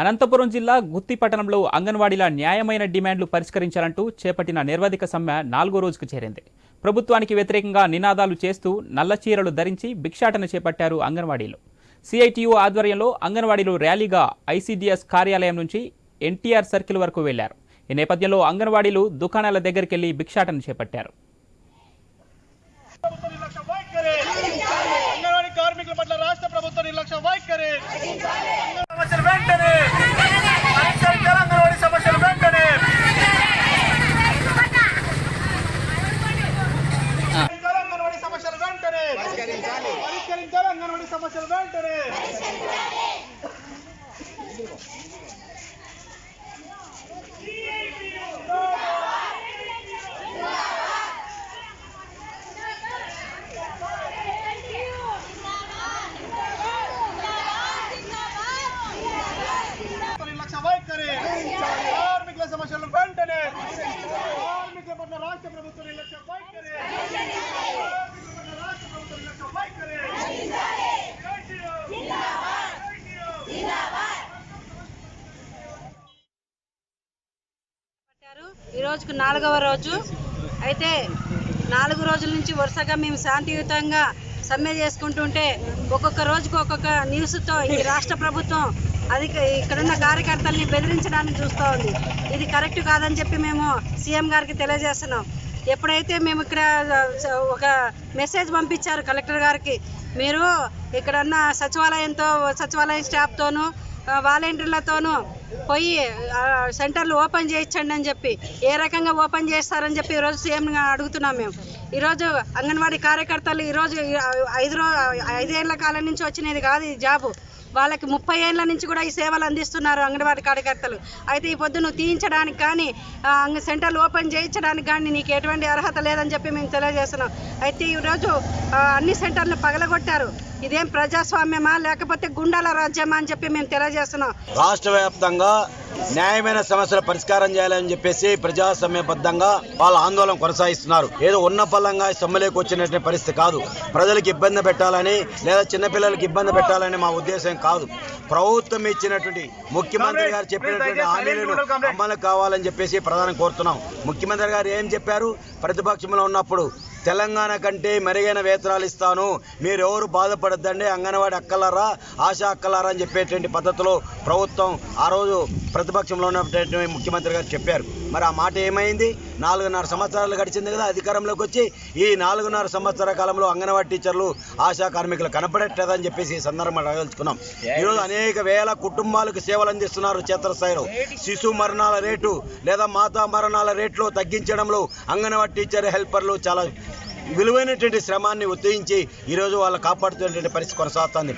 అనంతపురం జిల్లా గుత్తి పట్టణంలో అంగన్వాడీల న్యాయమైన డిమాండ్లు పరిష్కరించాలంటూ చేపట్టిన నిర్వాధిక సమ్మె నాలుగో రోజుకు చేరింది. ప్రభుత్వానికి వ్యతిరేకంగా నినాదాలు చేస్తూ నల్ల చీరలు ధరించి భిక్షాటన చేపట్టారు అంగన్వాడీలు. సిఐటియు ఆధ్వర్యంలో అంగన్వాడీలు ర్యాలీగా ఐసీడీఎస్ కార్యాలయం నుంచి ఎన్టీఆర్ సర్కిల్ వరకు వెళ్ళారు. ఈ నేపథ్యంలో అంగన్వాడీలు దుకాణాల దగ్గరికెళ్ళి భిక్షాటన చేపట్టారు ప్రభుత్వ నిర్లక్ష్య వైఖరి అంగన్వాడీ కార్మికుల పట్ల రాష్ట్ర ప్రభుత్వ నిర్లక్ష్య వైఖరి సమస్యలు వెంటనే పరిష్కరించాలి అంగన్వాడీ సమస్యలు వెంటనే పరిష్కరించాలి అంగన్వాడీ సమస్యలు వెంటనే పరిష్కరించాలి అంగన్వాడీ సమస్యలు వెంటనే ప్రభుత్వ నిర్లక్ష్య వైఖరి కార్మికుల సమస్యలు వెంటనే కార్మికుల పట్ల రాష్ట్ర ప్రభుత్వ నిర్లక్ష్య వైఖరి కార్మికుల పట్ల రాష్ట్ర ప్రభుత్వ నిర్లక్ష్య వైఖరి గారు. ఈ రోజుకు నాలుగవ రోజు. అయితే నాలుగు రోజుల నుంచి వరుసగా మేము శాంతియుతంగా సమ్మె చేసుకుంటుంటే ఒక్కొక్క రోజుకు ఒక్కొక్క న్యూస్తో ఈ రాష్ట్ర ప్రభుత్వం అది ఇక్కడున్న కార్యకర్తల్ని బెదిరించడానికి చూస్తూ ఉంది. ఇది కరెక్ట్ కాదని చెప్పి మేము సీఎం గారికి తెలియజేస్తున్నాం. ఎప్పుడైతే మేము ఇక్కడ ఒక మెసేజ్ పంపించారు కలెక్టర్ గారికి మీరు ఇక్కడన్న సచివాలయంతో సచివాలయం స్టాఫ్తోనూ వాలంటీర్లతోనూ పోయి సెంటర్లు ఓపెన్ చేయించండి అని చెప్పి ఏ రకంగా ఓపెన్ చేస్తారని చెప్పి ఈరోజు సీఎం అడుగుతున్నాం మేము. ఈరోజు అంగన్వాడీ కార్యకర్తలు ఈరోజు ఐదు రో ఐదేళ్ళ కాలం నుంచి వచ్చినది కాదు ఈ జాబు. వాళ్ళకి ముప్పై ఏళ్ళ నుంచి కూడా ఈ సేవలు అందిస్తున్నారు అంగన్వాడీ కార్యకర్తలు. అయితే ఈ పొద్దు నువ్వు తీయించడానికి కానీ అంగ సెంటర్లు ఓపెన్ చేయించడానికి కానీ నీకు ఎటువంటి అర్హత లేదని చెప్పి మేము తెలియజేస్తున్నాం. అయితే ఈరోజు అన్ని సెంటర్లు పగలగొట్టారు. ఇదేం ప్రజాస్వామ్యమా లేకపోతే గుండాల రాజ్యమా అని చెప్పి మేము తెలియజేస్తున్నాం. రాష్ట్ర వ్యాప్తంగా న్యాయమైన సమస్యల పరిష్కారం చేయాలని చెప్పేసి ప్రజాసమ్యబద్ధంగా వాళ్ళ ఆందోళన కొనసాగిస్తున్నారు. ఏదో ఉన్న పల్లంగా సమ్మెలోకి వచ్చినటువంటి పరిస్థితి కాదు. ప్రజలకు ఇబ్బంది పెట్టాలని లేదా చిన్నపిల్లలకి ఇబ్బంది పెట్టాలని మా ఉద్దేశం కాదు. ప్రభుత్వం ఇచ్చినటువంటి ముఖ్యమంత్రి గారు చెప్పినటువంటి హామీలను అమలు కావాలని చెప్పేసి ప్రధాని కోరుతున్నాం. ముఖ్యమంత్రి గారు ఏం చెప్పారు? ప్రతిపక్షంలో ఉన్నప్పుడు తెలంగాణ కంటే మెరుగైన వేతనాలు ఇస్తాను. మీరు ఎవరు బాధపడద్దండి? అంగన్వాడి అక్కలారా ఆశా అక్కలారా అని చెప్పేటువంటి పద్ధతిలో ప్రభుత్వం ఆ రోజు ప్రతిపక్షంలో ఉన్నటువంటి ముఖ్యమంత్రి గారు చెప్పారు. మరి ఆ మాట ఏమైంది? నాలుగున్నర సంవత్సరాలు గడిచింది కదా అధికారంలోకి వచ్చి ఈ నాలుగున్నర సంవత్సర కాలంలో అంగన్వాడీ టీచర్లు ఆశా కార్మికులు కనపడట్లేదని చెప్పేసి ఈ సందర్భంగా అడగలుచుకున్నాం ఈరోజు అనేక వేల కుటుంబాలకు సేవలు అందిస్తున్నారు క్షేత్రస్థాయిలో. శిశు మరణాల రేటు లేదా మాతా మరణాల రేట్లు తగ్గించడంలో అంగన్వాడీ టీచర్ హెల్పర్లు చాలా విలువైనటువంటి శ్రమాన్ని ఉత్తేజించి ఈరోజు వాళ్ళు కాపాడుతున్నటువంటి పరిస్థితి కొనసాగుతుంది.